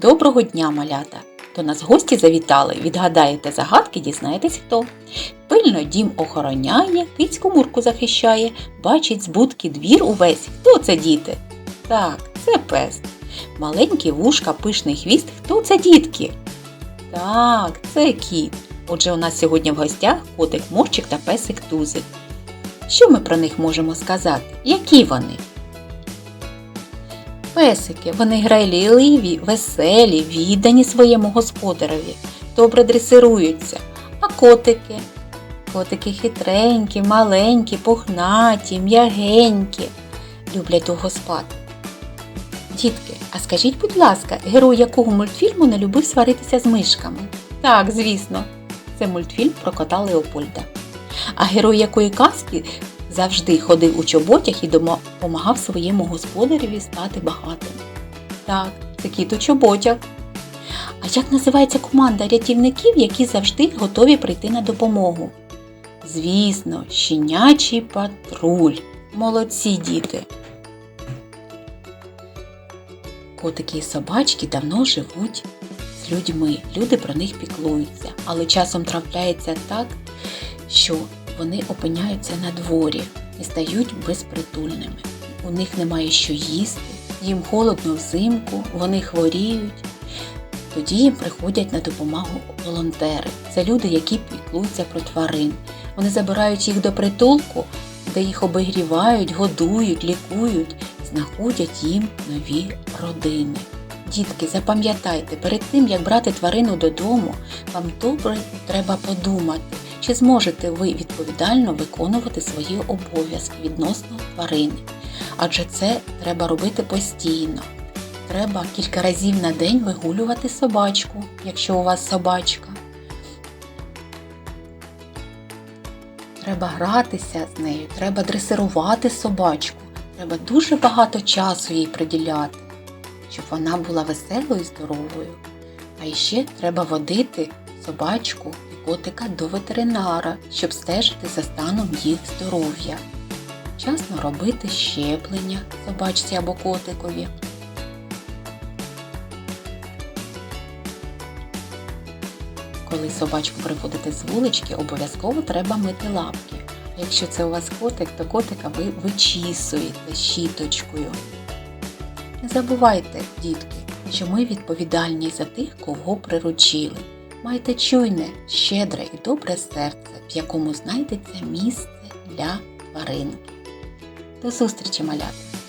Доброго дня, малята! До нас гості завітали. Відгадаєте загадки, дізнаєтесь хто. Пильно дім охороняє, кицьку мурку захищає, бачить з будки двір увесь. Хто це діти? Так, це пес. Маленькі вушка, пишний хвіст. Хто це дітки? Так, це кіт. Отже, у нас сьогодні в гостях котик Мурчик та песик Тузик. Що ми про них можемо сказати? Які вони? Песики, вони грайливі, веселі, віддані своєму господареві, добре дресируються. А котики? Котики хитренькі, маленькі, пухнаті, м'ягенькі, люблять довго спати. Дітки, а скажіть, будь ласка, герой якого мультфільму не любив сваритися з мишками? Так, звісно, це мультфільм про кота Леопольда. А герой якої казки завжди ходив у чоботях і допомагав своєму господареві стати багатим. Так, це кіт у чоботях. А як називається команда рятівників, які завжди готові прийти на допомогу? Звісно, щенячий патруль. Молодці діти. Котики і собачки давно живуть з людьми. Люди про них піклуються, але часом трапляється так, що вони опиняються на дворі і стають безпритульними. У них немає що їсти, їм холодно взимку, вони хворіють. Тоді їм приходять на допомогу волонтери. Це люди, які піклуються про тварин. Вони забирають їх до притулку, де їх обігрівають, годують, лікують, знаходять їм нові родини. Дітки, запам'ятайте, перед тим як брати тварину додому, вам добре треба подумати, чи зможете ви відповідально виконувати свої обов'язки відносно тварини. Адже це треба робити постійно. Треба кілька разів на день вигулювати собачку, якщо у вас собачка. Треба гратися з нею, треба дресирувати собачку, треба дуже багато часу їй приділяти, щоб вона була веселою і здоровою. А ще треба водити собачку котика до ветеринара, щоб стежити за станом їх здоров'я. Вчасно робити щеплення собачці або котикові. Коли собачку приводите з вулички, обов'язково треба мити лапки. Якщо це у вас котик, то котика ви вичісуєте щіточкою. Не забувайте, дітки, що ми відповідальні за тих, кого приручили. Майте чуйне, щедре і добре серце, в якому знайдеться місце для тваринки. До зустрічі, малята!